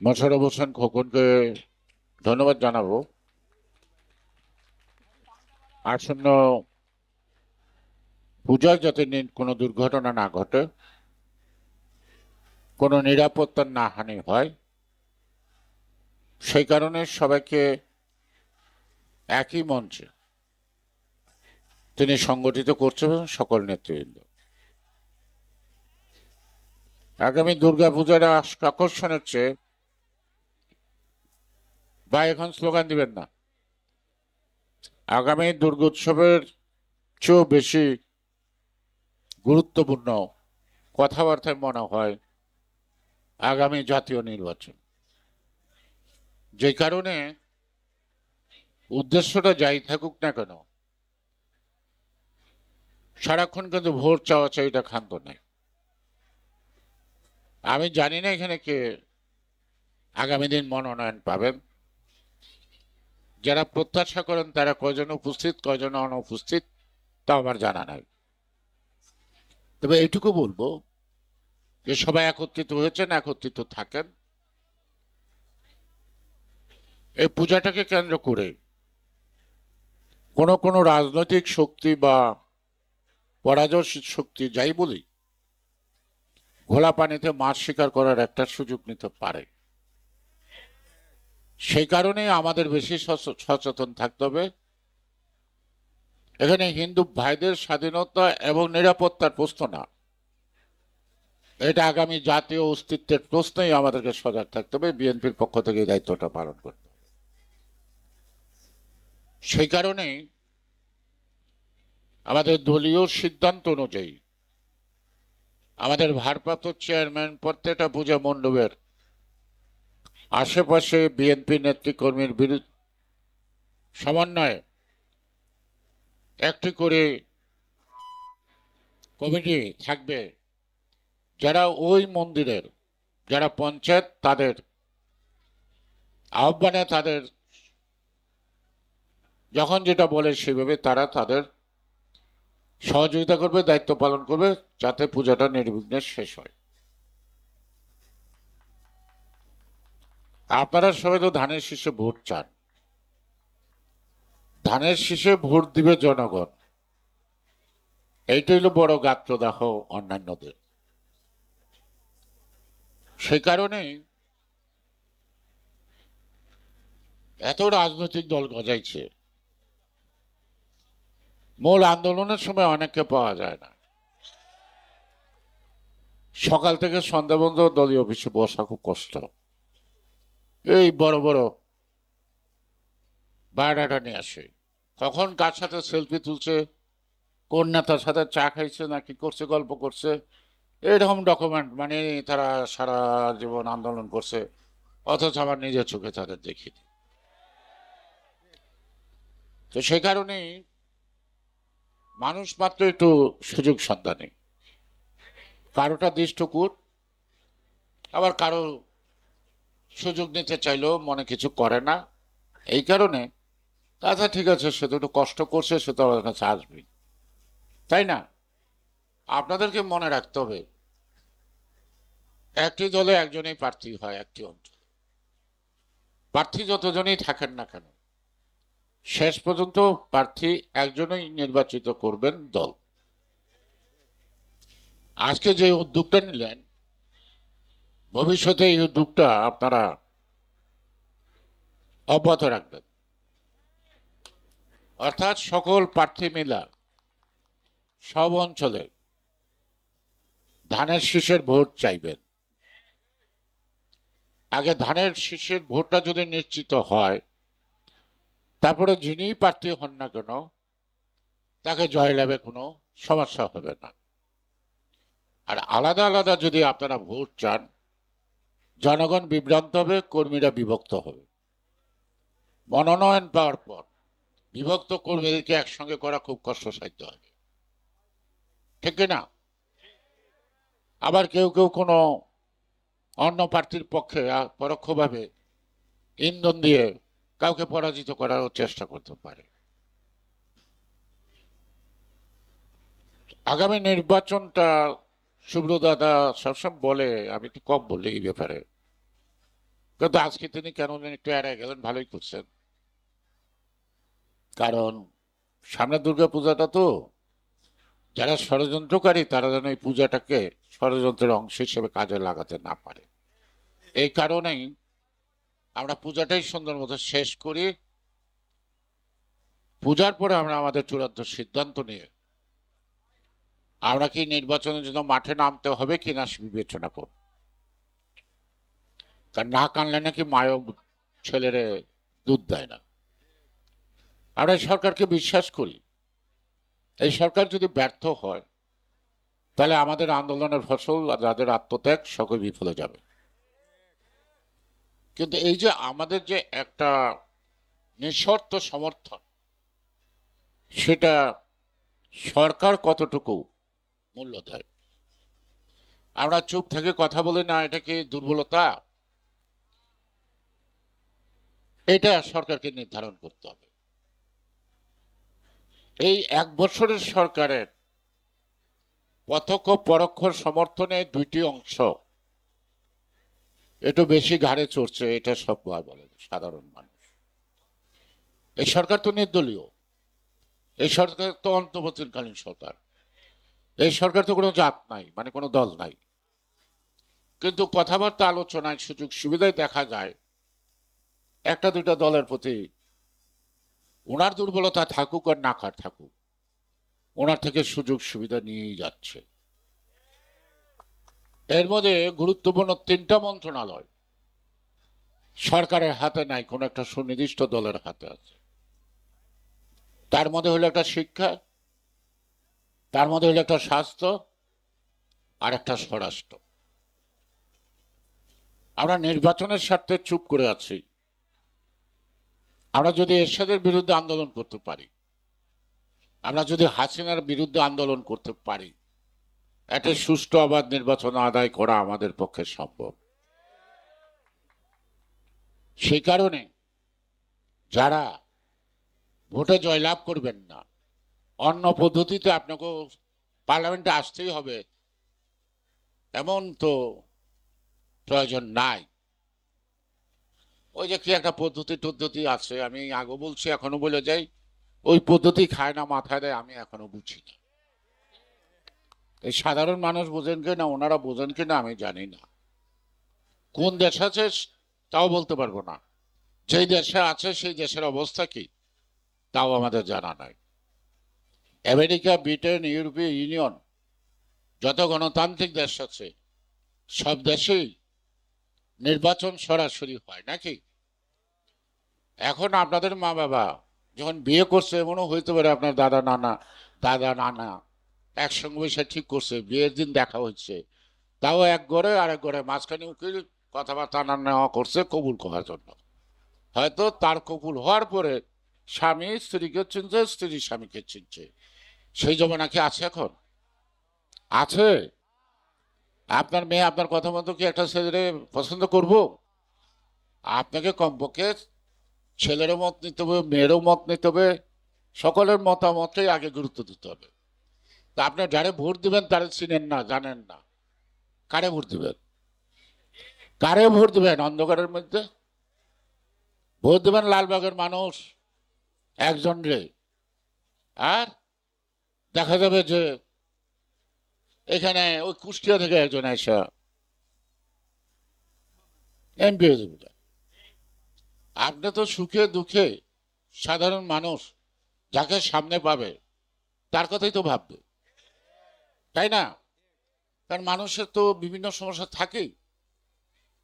মোশারফ হোসেন খোকনকে ধন্যবাদ জানাব। আসন্ন পূজায় যাতে কোনো দুর্ঘটনা না ঘটে, কোনো নিরাপত্তার না হানি হয়, সেই কারণে সবাইকে একই মঞ্চে তিনি সংগঠিত করছেন সকল নেতৃবৃন্দ। আগামী দুর্গা পূজার আকর্ষণের চেয়ে বা এখন স্লোগান দিবেন না। আগামী দুর্গোৎসবের চেয়েও বেশি গুরুত্বপূর্ণ কথাবার্তায় মনে হয় আগামী জাতীয় নির্বাচন। যে কারণে উদ্দেশ্যটা যাই থাকুক না কেন, সারাক্ষণ কিন্তু ভোট চাওয়া চাইটা ক্ষান্ত নাই আমি জানি না এখানে কে আগামী দিন মনোনয়ন পাবেন। যারা প্রত্যাশা করেন তারা কয়জন উপস্থিত, কয়জন অনুপস্থিত, তা আমার জানা নাই। তবে এইটুকু বলব যে সবাই একত্রিত হয়েছেন, একত্রিত থাকেন। এই পূজাটাকে কেন্দ্র করে কোনো কোনো রাজনৈতিক শক্তি বা পরাজয় শক্তি যাই বলি, ঘোলা পানিতে মাছ শিকার করার একটা সুযোগ নিতে পারে। সেই কারণে আমাদের বেশি সচ- সচেতন থাকতে হবে। এখানে হিন্দু ভাইদের স্বাধীনতা এবং নিরাপত্তার প্রশ্ন না। এটা আগামী জাতীয় অস্তিত্বের প্রশ্নেই আমাদেরকে সজাগ থাকতে হবে, বিএনপির পক্ষ থেকে দায়িত্বটা পালন করতে হবে। সেই কারণেই আমাদের দলীয় সিদ্ধান্ত অনুযায়ী আমাদের ভারপ্রাপ্ত চেয়ারম্যান প্রত্যেকটা পূজা মণ্ডপের আশেপাশে বিএনপি নেতৃকর্মীর বিরুদ্ধে সমন্বয়ে একটি করে কমিটি থাকবে। যারা ওই মন্দিরের, যারা পঞ্চায়েত তাদের, আহ্বানে তাদের, যখন যেটা বলে সেভাবে তারা তাদের সহযোগিতা করবে, দায়িত্ব পালন করবে, যাতে পূজাটা নির্বিঘ্নে শেষ হয়। আপনারা সবাই তো ধানের শীষে ভোট চান। ধানের শীষে ভোট দিবে জনগণ। এইটাই হলো বড় গাত্রদাহ অন্যান্যদের। সেই কারণেই এত রাজনৈতিক দল গজাইছে। মূল আন্দোলনের সময় অনেককে পাওয়া যায় না। সকাল থেকে সন্ধ্যা বন্ধ দলীয় অফিসে বসা খুব কষ্ট। এই বড় বড়। বায়োডাটা নিয়ে আসে। কখন কার সাথে সেলফি তুলছে। কোন নেতার সাথে চা খাইছে না কি করছে, গল্প করছে। এরকম ডকুমেন্ট মানে তারা সারা জীবন আন্দোলন করছে। অথচ আমার নিজের চোখে তাদের দেখিনি। তো সেই কারণেই মানুষ মাত্র একটু সুযোগ সন্ধানে। কারোটা দৃষ্টকূট আবার কারও সুযোগ নিতে চাইলেও মনে কিছু করে না। এই কারণে আচ্ছা ঠিক আছে, সে তো একটু কষ্ট করছে, সে তো আমার কাছে আসবে। তাই না? আপনাদেরকে মনে রাখতে হবে, একটি দলে একজনই প্রার্থী হয়, একটি অঞ্চলে। প্রার্থী যতজনই থাকেন না কেন, শেষ পর্যন্ত প্রার্থী একজনই নির্বাচিত করবেন দল। আজকে যে উদ্যোগটা নিলেন ভবিষ্যতে এই উদ্যোগটা আপনারা অব্যাহত রাখবেন। অর্থাৎ সকল প্রার্থী মিলা সব অঞ্চলে ধানের শীষের ভোট চাইবেন। আগে ধানের শীষের ভোটটা যদি নিশ্চিত হয়, তারপরে যিনি প্রার্থী হন না কেন, তাকে জয়লাভে কোনো সমস্যা হবে না। আর আলাদা আলাদা যদি আপনারা ভোট চান জনগণ বিভ্রান্ত হবে, কর্মীরা বিভক্ত হবে। মনোনয়ন পাওয়ার পর বিভক্ত কর্মীদেরকে একসঙ্গে করা খুব কষ্টসাধ্য হবে। ঠিক না আবার কেউ কেউ কোনো অন্য প্রার্থীর পক্ষে পরোক্ষভাবে ইন্ধন দিয়ে কাউকে পরাজিত করারও চেষ্টা করতে পারে। আগামী নির্বাচনটা সুব্রত দাদা সবসময় বলে, আমি একটু কম বলি এই ব্যাপারে। কিন্তু আজকে তিনি কেন একটু এড়ায় গেলেন, ভালোই করছেন। কারণ সামনে দুর্গা পূজাটা তো, যারা ষড়যন্ত্রকারী তারা যেন এই পূজাটাকে ষড়যন্ত্রের অংশ হিসেবে কাজে লাগাতে না পারে। এই কারণেই আমরা পূজাটাই সুন্দর মতো শেষ করি। পূজার পরে আমরা আমাদের চূড়ান্ত সিদ্ধান্ত নিয়ে আমরা কি নির্বাচনের জন্য মাঠে নামতে হবে কিনা বিবেচনা করব কারণ না কানলে নাকি মায়ও ছেলেরে দুধ দেয় না। আমরা সরকারকে বিশ্বাস করি। এই সরকার যদি ব্যর্থ হয়, তাহলে আমাদের আন্দোলনের ফসল যাদের আত্মত্যাগ সকল বিফলে যাবে। কিন্তু এই যে আমাদের যে একটা নিঃশর্ত সমর্থন, সেটা সরকার কতটুকু মূল্য দেয়। আমরা চুপ থেকে কথা বলি, না, এটা কি দুর্বলতা? এটা সরকারকে নির্ধারণ করতে হবে। এই এক বছরের সরকারের প্রত্যক্ষ পরোক্ষ সমর্থনে দুইটি অংশ। একটু বেশি ঘাড়ে চড়ছে, এটা সব বলে সাধারণ মানুষ। এই সরকার তো নির্দলীয়। এই সরকার তো অন্তর্বর্তীকালীন সরকার। এই সরকার তো কোনো জাত নাই মানে কোনো দল নাই। কিন্তু কথাবার্তা, আলোচনায় সুযোগ সুবিধায় দেখা যায়, একটা দুইটা দলের প্রতি ওনার দুর্বলতা থাকুক আর না কার থাকুক, ওনার থেকে সুযোগ সুবিধা নিয়েই যাচ্ছে। এর মধ্যে গুরুত্বপূর্ণ তিনটা মন্ত্রণালয়, সরকারের হাতে নাই, কোনো একটা সুনির্দিষ্ট দলের হাতে আছে। তার মধ্যে হলো একটা শিক্ষা তার মধ্যে হলো একটা স্বাস্থ্য আর একটা স্বরাষ্ট্র। আমরা নির্বাচনের স্বার্থে চুপ করে আছি। আমরা যদি এরশাদের বিরুদ্ধে আন্দোলন করতে পারি, আমরা যদি হাসিনার বিরুদ্ধে আন্দোলন করতে পারি, একটা সুষ্ঠু আবাদ নির্বাচন আদায় করা আমাদের পক্ষে সম্ভব। সেই কারণে যারা ভোটে জয়লাভ করবেন না অন্য পদ্ধতিতে আপনাকে পার্লামেন্টে আসতেই হবে। এমন তো প্রয়োজন নাই। ওই যে কি একটা পদ্ধতি টদ্ধতি আছে, আমি আগে বলছি, এখনও বলে যাই, ওই পদ্ধতি খায় না, মাথায় দেয়, আমি এখনও বুঝি না। এই সাধারণ মানুষ বোঝেন কি না, ওনারা বোঝেন কি না, আমি জানি না। কোন দেশ আছে, তাও বলতে পারব না। যেই দেশে আছে, সেই দেশের অবস্থা কি, তাও আমাদের জানা নাই। আমেরিকা, ব্রিটেন, ইউরোপীয় ইউনিয়ন যত গণতান্ত্রিক দেশ আছে, সব দেশেই নির্বাচন সরাসরি হয়, নাকি? এখন আপনাদের মা বাবা যখন বিয়ে করছে, এমনও হইতে পারে আপনার দাদা, নানা দাদা, নানা একসঙ্গে বসে ঠিক করছে, বিয়ের দিন দেখা হচ্ছে। তাও এক ঘরে আর এক ঘরে মাঝখানে উকিল কথাবার্তা না নেওয়া করছে কবুল করার জন্য। হয়তো তার কবুল হওয়ার পরে স্বামী স্ত্রীকে চিনছে, স্ত্রী স্বামীকে চিনছে। সেই জমানা কি আছে এখন? আছে। আপনার মেয়ে আপনার কথা মতো কি একটা ছেলে পছন্দ করব? আপনাকে কমপক্ষে ছেলেরও মত নিতে হবে, মেয়েরও মত নিতে হবে, সকলের মতামতই আগে গুরুত্ব দিতে হবে। তা আপনি যারে ভোট দিবেন তারে চিনেন না, জানেন না। কারে ভোট দিবেন? কারে ভোট দিবেন অন্ধকারের মধ্যে? ভোট দিবেন লালবাগের মানুষ, একজন রে। আর দেখা যাবে যে এখানে ওই কুষ্টিয়া থেকে একজন এসা এমপি হয়ে যাবে আপনি তো সুখে দুঃখে সাধারণ মানুষ যাকে সামনে পাবে, তার কথাই তো ভাববে। তাই না? কারণ মানুষের তো বিভিন্ন সমস্যা থাকেই।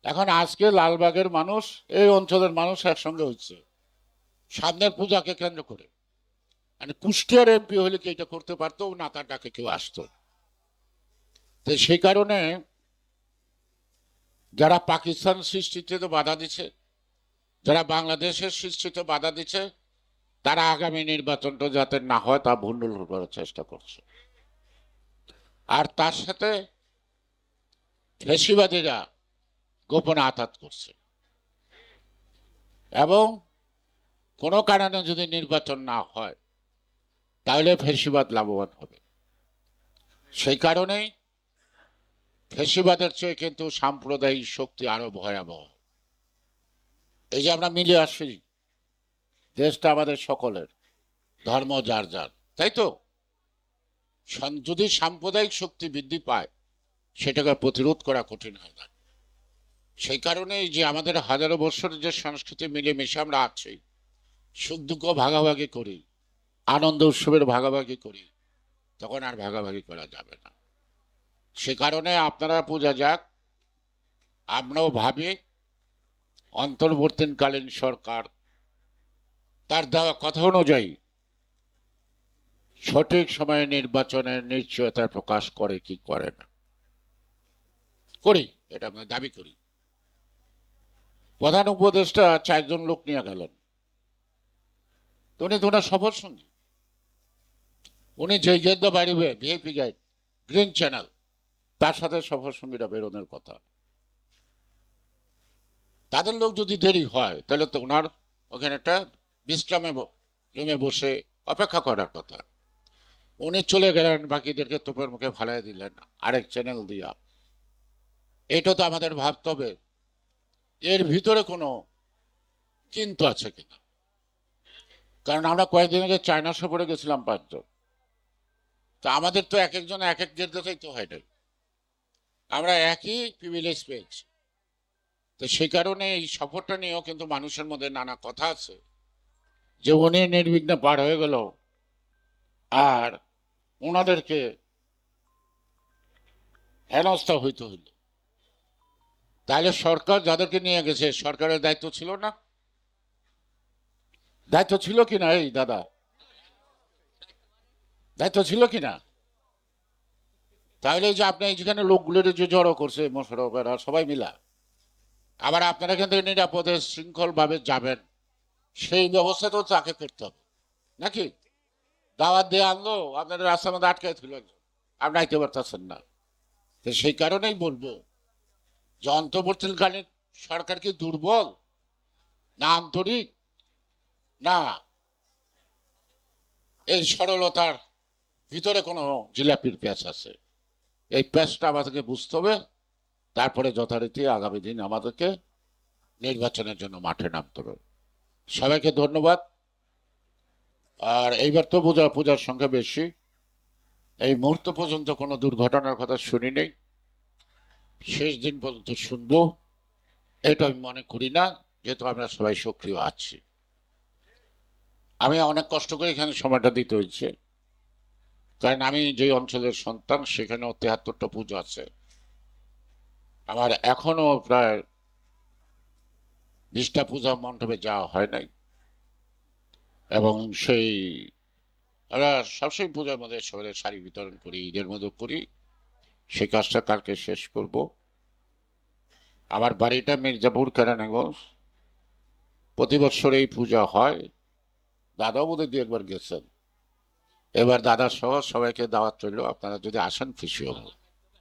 এখন আজকে লালবাগের মানুষ, এই অঞ্চলের মানুষ একসঙ্গে হচ্ছে। সামনের পূজাকে কেন্দ্র করে। মানে কুষ্টিয়ার এমপি হলে কি এটা করতে পারতো? না, তার ডাকে কেউ আসতো তো সেই কারণে যারা পাকিস্তান সৃষ্টিতে তো বাধা দিচ্ছে, যারা বাংলাদেশের সৃষ্টিতে বাধা দিচ্ছে, তারা আগামী নির্বাচনটা যাতে না হয়, তা ভণ্ডুল করার চেষ্টা করছে। আর তার সাথে ফেসিবাদীরা গোপনে আঘাত করছে। এবং কোনো কারণে যদি নির্বাচন না হয় তাহলে ফেসিবাদ লাভবান হবে। সেই কারণেই ফেসিবাদের চেয়ে কিন্তু সাম্প্রদায়িক শক্তি আরও ভয়াবহ। এই যে আমরা মিলে আসি, দেশটা আমাদের সকলের, ধর্ম যার যার, তাই তো? যদি সাম্প্রদায়িক শক্তি বৃদ্ধি পায়, সেটাকে প্রতিরোধ করা কঠিন হয় না। সেই কারণেই যে আমাদের হাজারো বছরের যে সংস্কৃতি মিলেমিশে আমরা আছি, সুখ দুঃখ ভাগাভাগি করি আনন্দ উৎসবের ভাগাভাগি করি, তখন আর ভাগাভাগি করা যাবে না। সে কারণে আপনারা পূজা যাক, আমরাও ভাবি অন্তর্বর্তীকালীন সরকার তার দেওয়া কথা অনুযায়ী সঠিক সময়ে নির্বাচনের নিশ্চয়তা প্রকাশ করে কি করে না। করি, এটা আমরা দাবি করি। প্রধান উপদেষ্টা চারজন লোক নিয়ে গেলেন। তো উনি তো ওনার সফর সঙ্গী উনি গেদ্য বাড়িবে ভিআইপি গাইড গ্রিন চ্যানেল তার সাথে সফর সঙ্গীরা বেরোনোর কথা। তাদের লোক যদি দেরি হয়, তাহলে তো ওনার ওখানে একটা বিশ্রামে রুমে বসে অপেক্ষা করার কথা। উনি চলে গেলেন, বাকিদেরকে তোপের মুখে ফালাই দিলেন, আরেক চ্যানেল দিয়া। এটা তো আমাদের ভাবতে হবে এর ভিতরে কোনো কিন্তু আছে কিনা? কারণ আমরা কয়েকদিন আগে চায়না সফরে গেছিলাম পাঁচজন। তা আমাদের তো এক একজন এক এক দেশেই তো হয় আমরা একই প্রিভিলেজ পেয়েছি। তো সেই কারণে এই সফরটা নিয়েও কিন্তু মানুষের মধ্যে নানা কথা আছে। যে উনি নির্বিঘ্নে পার হয়ে গেল আর ওনাদেরকে হেনস্থা হইতে হইল। তাহলে সরকার যাদেরকে নিয়ে গেছে, সরকারের দায়িত্ব ছিল না? দায়িত্ব ছিল কি না? এই দাদা দায়িত্ব ছিল কি না তাহলে যে আপনি যেখানে লোকগুলোর যে জড়ো করছে মোশারফেরা সবাই মিলা, আবার আপনারা এখান থেকে নিরাপদে শৃঙ্খলভাবে যাবেন, সেই ব্যবস্থা তো তাকে করতে হবে। নাকি? দাওয়াত দিয়ে আনলো, আপনাদের রাস্তার মধ্যে আটকে ছিল আপনি আইতে পারতেছেন না। তো সেই কারণেই বলব, যে অন্তর্বর্তীকালীন সরকার কি দুর্বল না আন্তরিক? না। এই সরলতার ভিতরে কোনো জিলাপির প্যাঁচ আছে। এই প্যাঁচটা আমাদেরকে বুঝতে হবে। তারপরে যথারীতি আগামী দিন আমাদেরকে নির্বাচনের জন্য মাঠে নামতে হবে। সবাইকে ধন্যবাদ। আর এইবার তো পূজা, পূজার সংখ্যা বেশি। এই মুহূর্ত পর্যন্ত কোনো দুর্ঘটনার কথা শুনি নেই। শেষ দিন পর্যন্ত শুনব। এটা আমি মনে করি না, যেহেতু আমরা সবাই সক্রিয় আছি। আমি অনেক কষ্ট করে এখানে সময়টা দিতে হয়েছে। কারণ আমি যে অঞ্চলের সন্তান, সেখানেও তেহাত্তরটা পুজো আছে। আমার এখনও প্রায় বিশটা পূজা মণ্ডপে যাওয়া হয় নাই। এবং সেই, আমরা সবসময় পূজার মধ্যে শহরে শাড়ি বিতরণ করি, ঈদের মধ্যে করি। সেই কাজটা কালকে শেষ করব। আমার বাড়িটা মির্জাপুর কেরানীগঞ্জ। প্রতি বছর এই পূজা হয়। দাদাও বোধহয় দু একবার গেছেন। এবার দাদা সহ সবাইকে দাওয়াত রইল। আপনারা যদি আসেন খুশি হব।